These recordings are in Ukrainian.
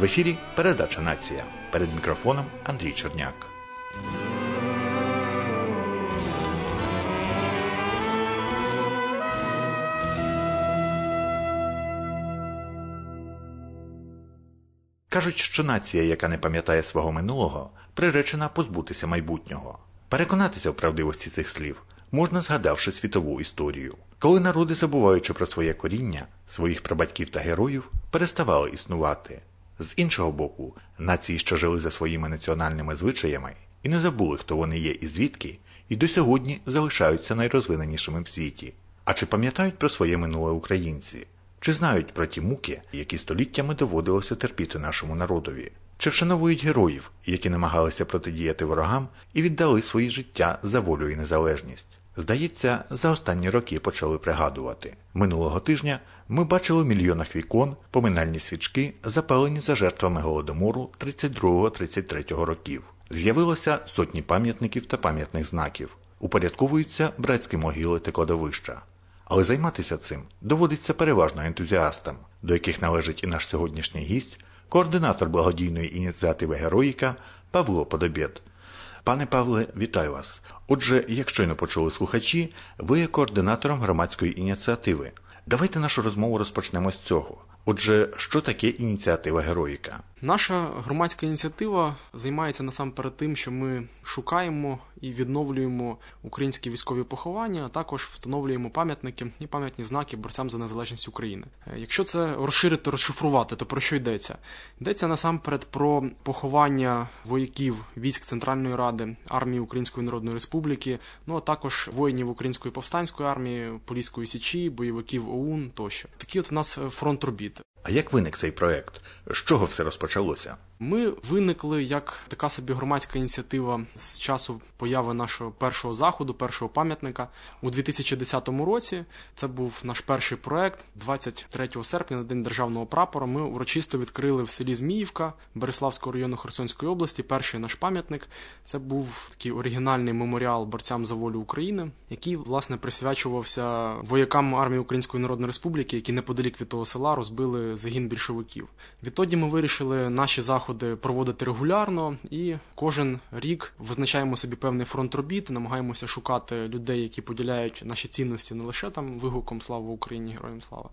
В ефірі передача Нація. Перед мікрофоном Андрій Черняк. Кажуть, що нація, яка не пам'ятає свого минулого, приречена позбутися майбутнього. Переконатися в правдивості цих слів можна згадавши світову історію. Коли народи, забуваючи про своє коріння, своїх прабатьків та героїв, переставали існувати. З іншого боку, нації, що жили за своїми національними звичаями, і не забули, хто вони є і звідки, і до сьогодні залишаються найрозвиненішими в світі. А чи пам'ятають про своє минуле українці? Чи знають про ті муки, які століттями доводилося терпіти нашому народові? Чи вшановують героїв, які намагалися протидіяти ворогам і віддали свої життя за волю і незалежність? Здається, за останні роки почали пригадувати. Минулого тижня ми бачили в мільйонах вікон поминальні свічки, запалені за жертвами голодомору 32-33 років. З'явилося сотні пам'ятників та пам'ятних знаків. Упорядковуються братські могили та кладовища. Але займатися цим доводиться переважно ентузіастам, до яких належить і наш сьогоднішній гість, координатор благодійної ініціативи Героїка Павло Подобєд. Пане Павле, вітаю вас. Отже, як щойно почули слухачі, ви є координатором громадської ініціативи. Давайте нашу розмову розпочнемо з цього. Отже, що таке ініціатива Героїка? Наша громадська ініціатива займається насамперед тим, що ми шукаємо і відновлюємо українські військові поховання, а також встановлюємо пам'ятники і пам'ятні знаки борцям за незалежність України. Е, якщо це розширити, розшифрувати, то про що йдеться? Йдеться насамперед про поховання вояків військ Центральної Ради, армії Української Народної Республіки, ну а також воїнів Української повстанської армії, Поліської січі, бойовиків ОУН тощо. Такий от в нас фронт робіт. А як виник цей проект? З чого все розпочалося? Ми виникли як така собі громадська ініціатива з часу появи нашого першого заходу, першого пам'ятника у 2010 році. Це був наш перший проект. 23 серпня, на день державного прапора, ми урочисто відкрили в селі Зміївка Береславського району Херсонської області. Перший наш пам'ятник. Це був такий оригінальний меморіал борцям за волю України, який власне присвячувався воякам армії Української Народної Республіки, які неподалік від того села розбили загін більшовиків. Відтоді ми вирішили наші заходи заходи проводити регулярно, і кожен рік визначаємо собі певний фронт робіт, намагаємося шукати людей, які поділяють наші цінності не лише там вигуком Слава Україні, Героям Слава,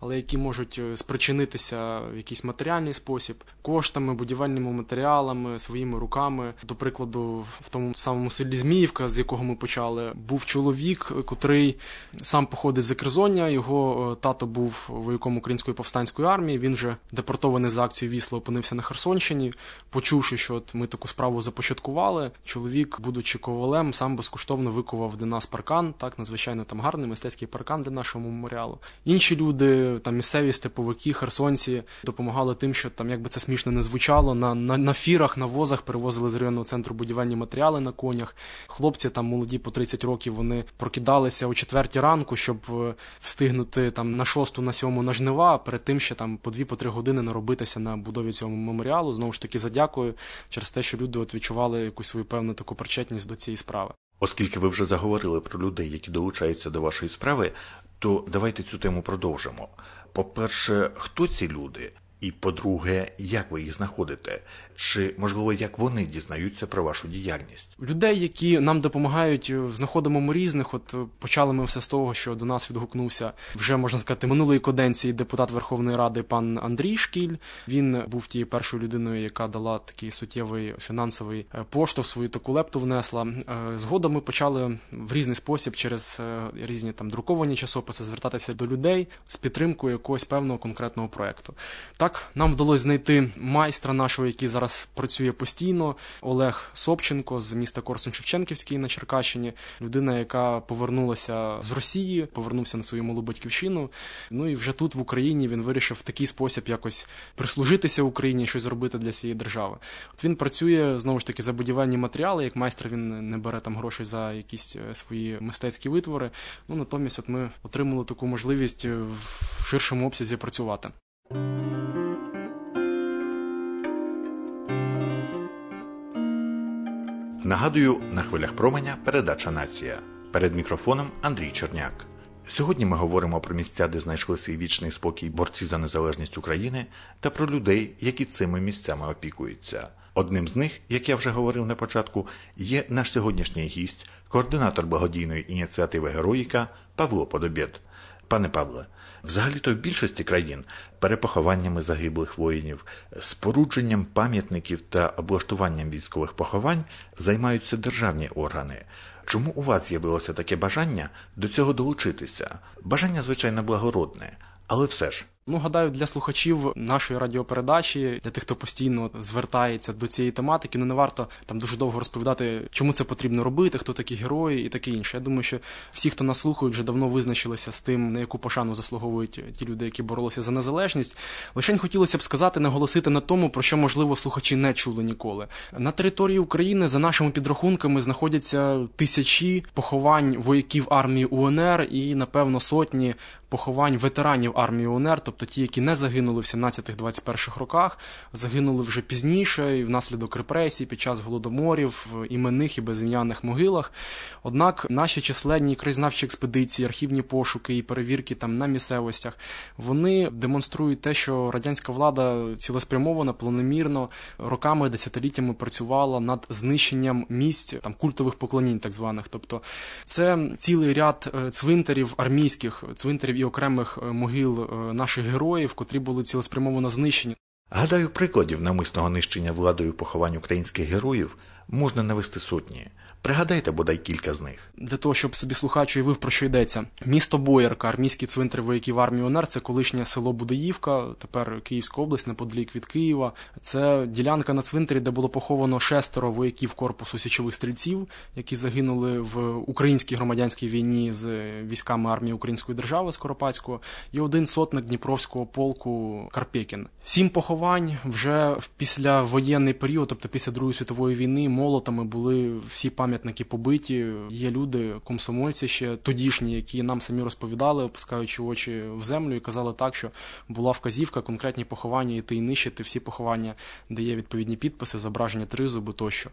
але які можуть е, спричинитися в якийсь матеріальний спосіб, коштами, будівельними матеріалами, своїми руками. До прикладу, в тому самому селі Зміївка, з якого ми почали, був чоловік, котрий сам походить з Закерзоння. Його е, тато був вояком української повстанської армії. Він вже депортований за акцією Вісла, опинився на Херсоні. Херсонщині, почувши, що от ми таку справу започаткували, чоловік, будучи ковалем, сам безкоштовно викував для нас паркан, так надзвичайно там гарний мистецький паркан для нашого меморіалу. Інші люди, там місцеві степовики, херсонці, допомагали тим, що там, якби це смішно не звучало, на на, на фірах, на возах перевозили з районного центру будівельні матеріали на конях. Хлопці там молоді по 30 років, вони прокидалися о четвертій ранку, щоб е, встигнути там на шосту, на сьому на жнива, перед тим ще там по дві-по три години наробитися на будові цього меморіалу матеріалу. Знову ж таки, задякую через те, що люди от відчували якусь свою певну таку причетність до цієї справи. Оскільки ви вже заговорили про людей, які долучаються до вашої справи, то давайте цю тему продовжимо. По-перше, хто ці люди? І по-друге, як ви їх знаходите? Чи можливо як вони дізнаються про вашу діяльність? Людей, які нам допомагають, е, знаходимо ми різних. От е, почали ми все з того, що до нас відгукнувся вже можна сказати минулої каденції депутат Верховної Ради пан Андрій Шкіль. Він був тією першою людиною, яка дала такий суттєвий фінансовий е, поштовх, свою таку лепту внесла. Згодом ми почали в різний спосіб через різні там друковані часописи звертатися до людей з підтримкою якогось певного конкретного проекту. Так нам вдалося знайти майстра нашого, який зараз зараз працює постійно. Олег Собченко з міста Корсун Шевченківський на Черкащині, людина, яка повернулася з Росії, повернувся на свою малу батьківщину. Ну і вже тут в Україні він вирішив в такий спосіб якось прислужитися Україні, щось зробити для цієї держави. От він працює знову ж таки за будівельні матеріали. Як майстер він не бере там грошей за якісь е, свої мистецькі витвори. Ну натомість, от ми отримали таку можливість в ширшому обсязі працювати. Нагадую, на хвилях променя передача нація. Перед мікрофоном Андрій Черняк. Сьогодні ми говоримо про місця, де знайшли свій вічний спокій борці за незалежність України, та про людей, які цими місцями опікуються. Одним з них, як я вже говорив на початку, є наш сьогоднішній гість, координатор благодійної ініціативи Героїка Павло Подобєд. Пане Павле, взагалі-то в більшості країн перепохованнями загиблих воїнів, спорудженням пам'ятників та облаштуванням військових поховань займаються державні органи. Чому у вас з'явилося таке бажання до цього долучитися? Бажання, звичайно, благородне, але все ж. Ну, гадаю, для слухачів нашої радіопередачі, для тих, хто постійно звертається до цієї тематики, ну не варто там дуже довго розповідати, чому це потрібно робити, хто такі герої і таке інше. Я думаю, що всі, хто нас слухають, вже давно визначилися з тим, на яку пошану заслуговують ті люди, які боролися за незалежність. Лише хотілося б сказати, наголосити на тому, про що можливо слухачі не чули ніколи. На території України за нашими підрахунками знаходяться тисячі поховань вояків армії УНР і, напевно, сотні поховань ветеранів армії УНР, тобто ті, які не загинули в 17-21 роках, загинули вже пізніше і внаслідок репресій під час голодоморів в іменних і безім'яних могилах. Однак наші численні краєзнавчі експедиції, архівні пошуки і перевірки там на місцевостях вони демонструють те, що радянська влада цілеспрямовано, планомірно роками, десятиліттями працювала над знищенням місць там культових поклонінь, так званих. Тобто це цілий ряд е, цвинтарів армійських цвинтарів і окремих е, могил е, наших героїв, котрі були цілеспрямовано знищені. Гадаю, прикладів намисного нищення владою поховань українських героїв можна навести сотні. Пригадайте бодай кілька з них. Для того, щоб собі слухач уявив, про що йдеться. Місто Боярка, армійський цвинтар вояків армії ОНР, це колишнє село Будеївка, тепер Київська область, неподалік від Києва. Це ділянка на цвинтарі, де було поховано шестеро вояків корпусу січових стрільців, які загинули в українській громадянській війні з військами армії Української держави Скоропадського, і один сотник Дніпровського полку Карпекін. Сім поховань вже в післявоєнний період, тобто після Другої світової війни, молотами були всі пам'ятники побиті. Є люди, комсомольці ще тодішні, які нам самі розповідали, опускаючи очі в землю, і казали так, що була вказівка, конкретні поховання, іти і нищити всі поховання, де є відповідні підписи, зображення тризуби тощо.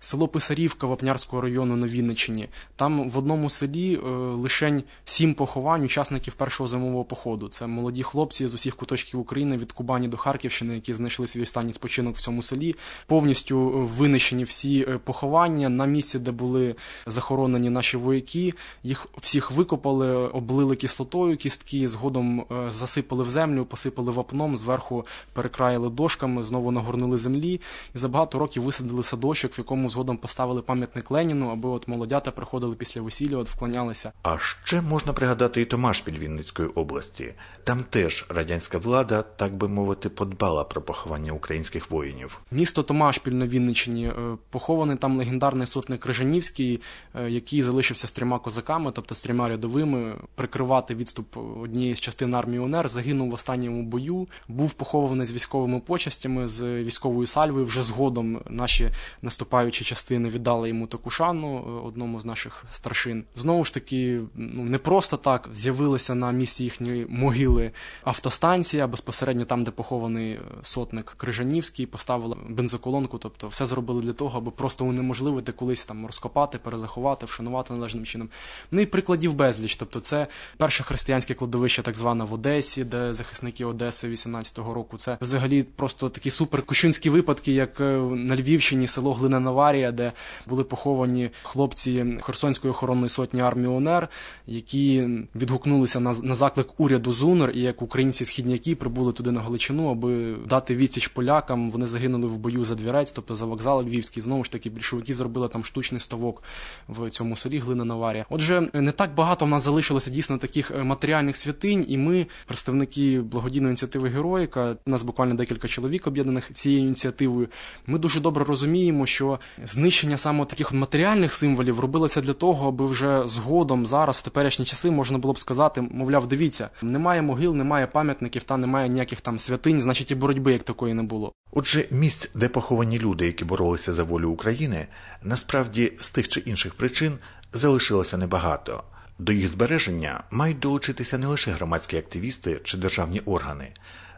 Село Писарівка Вапнярського району на Вінниччині. Там в одному селі е, лишень сім поховань учасників першого зимового походу. Це молоді хлопці з усіх куточків України від Кубані до Харківщини, які знайшли свій останній спочинок в цьому селі. Повністю винищені всі е, поховання на місці, де були захоронені наші вояки. Їх всіх викопали, облили кислотою кістки, згодом е, засипали в землю, посипали вапном, зверху перекраїли дошками, знову нагорнули землі і за багато років висадили садочок, в якому згодом поставили пам'ятник Леніну, аби от молодята приходили після весілля, от вклонялися. А ще можна пригадати і Томашпіль Вінницької області. Там теж радянська влада, так би мовити, подбала про поховання українських воїнів. Місто Томашпіль на Вінниччині е, похований там легендарний сотник Крижанівський, е, який залишився з трьома козаками, тобто з трьома рядовими, прикривати відступ однієї з частин армії УНР, загинув в останньому бою, був похований з військовими почастями, з військовою сальвою. Вже згодом наші наступаючі частини віддали йому таку шану е, одному з наших старшин. Знову ж таки, ну не просто так з'явилися на місці їхньої могили автостанція, безпосередньо там, де похований е, сотник Крижанівський, поставили бензоколонку, тобто все зробили для того, аби просто унеможливити колись там розкопати, перезаховати, вшанувати належним чином. Ну і прикладів безліч. Тобто, це перше християнське кладовище, так зване в Одесі, де захисники Одеси 18-го року. Це взагалі просто такі супер кощунські випадки, як е, на Львівщині село Глина Наварія, де були поховані хлопці Херсонської охоронної сотні армії УНР, які відгукнулися на на заклик уряду ЗУНР, і як українці східняки прибули туди на Галичину, аби дати відсіч полякам. Вони загинули в бою за двірець, тобто за вокзал Львівський. Знову ж таки, більшовики зробили там штучний ставок в цьому селі Глина Наварія. Отже, не так багато в нас залишилося дійсно таких е, матеріальних святинь, і ми, представники благодійної ініціативи Героїка, у нас буквально декілька чоловік об'єднаних цією ініціативою. Ми дуже добре розуміємо, що знищення саме таких матеріальних символів робилося для того, аби вже згодом зараз в теперішні часи можна було б сказати, мовляв, дивіться, немає могил, немає пам'ятників та немає ніяких там святинь, значить і боротьби як такої не було. Отже, місць, де поховані люди, які боролися за волю України, насправді з тих чи інших причин залишилося небагато. До їх збереження мають долучитися не лише громадські активісти чи державні органи.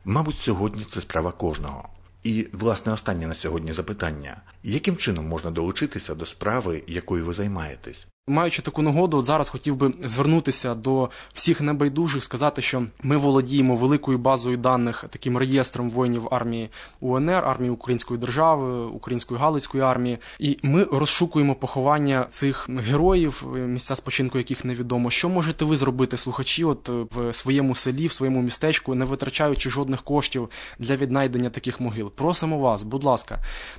Мабуть, сьогодні це справа кожного. І, власне, останнє на сьогодні запитання: яким чином можна долучитися до справи, якою ви займаєтесь? Маючи таку нагоду, от зараз хотів би звернутися до всіх небайдужих, сказати, що ми володіємо великою базою даних, таким реєстром воїнів армії УНР, армії Української держави, Української Галицької армії, і ми розшукуємо поховання цих героїв, місця спочинку яких невідомо. Що можете ви зробити, слухачі, от в своєму селі, в своєму містечку, не витрачаючи жодних коштів для віднайдення таких могил? Просимо вас, будь ласка,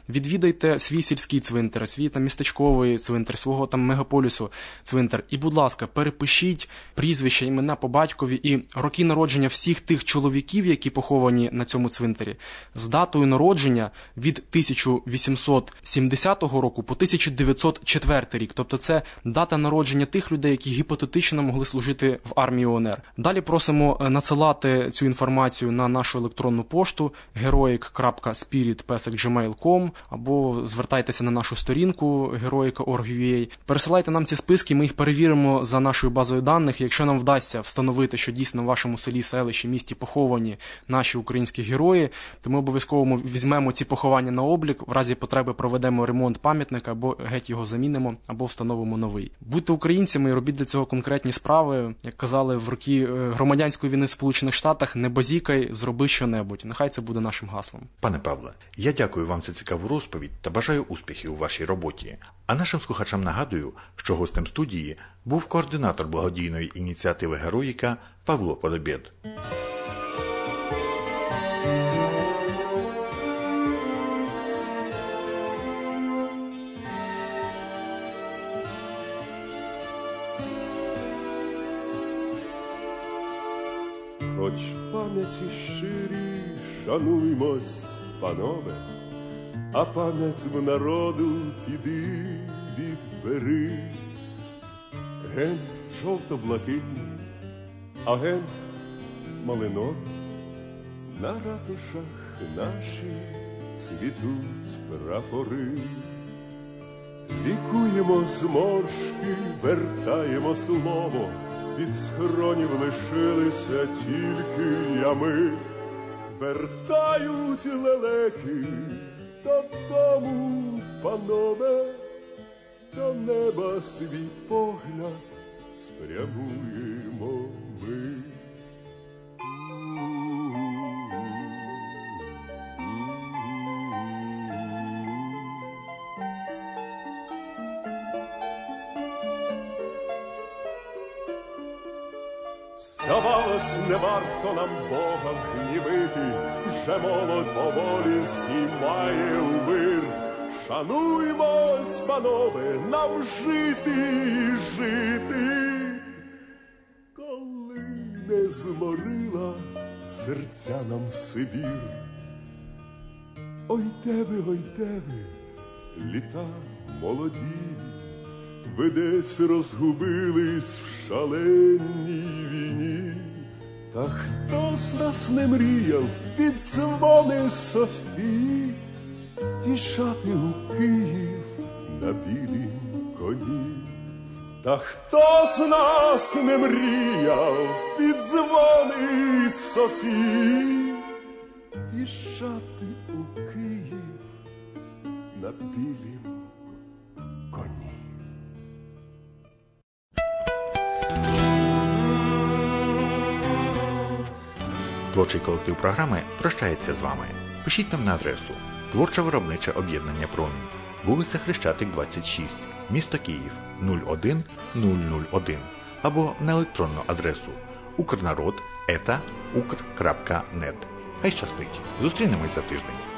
відвідайте свій сільський цвинтар, свій там містечковий цвинтар, свого там мегаполісу цвинтар. І, будь ласка, перепишіть прізвища, імена по батькові і роки народження всіх тих чоловіків, які поховані на цьому цвинтарі, з датою народження від 1870 року по 1904 рік. Тобто це дата народження тих людей, які гіпотетично могли служити в армії ОНР. Далі просимо е, надсилати цю інформацію на нашу електронну пошту heroic.spirit.gmail.com або звертайтеся на нашу сторінку heroica.org.ua. Пересилайте нам ці списки, ми їх перевіримо за нашою базою даних. Якщо нам вдасться встановити, що дійсно в вашому селі, селищі, місті поховані наші українські герої, то ми обов'язково візьмемо ці поховання на облік. В разі потреби проведемо ремонт пам'ятника або геть його замінимо, або встановимо новий. Будьте українцями і робіть для цього конкретні справи. Як казали в роки е, громадянської війни в Сполучених Штатах, не базікай, зроби що-небудь. Нехай це буде нашим гаслом. Пане Павле, я дякую вам за цікаву розповідь та бажаю успіхів у вашій роботі. А нашим слухачам нагадую, що гостем студії був координатор благодійної ініціативи Героїка Павло Подобєд. Хоч пам'яті щирі шануймось, панове, а пам'ять в народу піди відбери. Ген жовто-блакитні, а ген малинові, на ратушах наші цвітуть прапори. Лікуємо зморшки, вертаємо слово, від схронів лишилися тільки ями, вертають лелеки. Додому, панове, до неба свій погляд спрямуємо ми. Здавалось, не варто нам Бога гнівити, вже молодь поволі здіймає у мир. Шануймось, панове, нам жити і жити, коли не зморила серця нам Сибір. Ой де ви, ой де ви, літа молоді, ви десь розгубились в шаленій війні, та хто з нас не мріяв під дзвони Софії тішати у Київ на білім коні, та хто з нас не мріяв під дзвони Софії тішати у Київ на білім коні. Творчий колектив програми прощається з вами. Пишіть нам на адресу Творче виробниче об'єднання Промінь, вулиця Хрещатик, 26, місто Київ 01001 або на електронну адресу укрнарод.ета.укр.нет. Хай щастить! Зустрінемось за тиждень.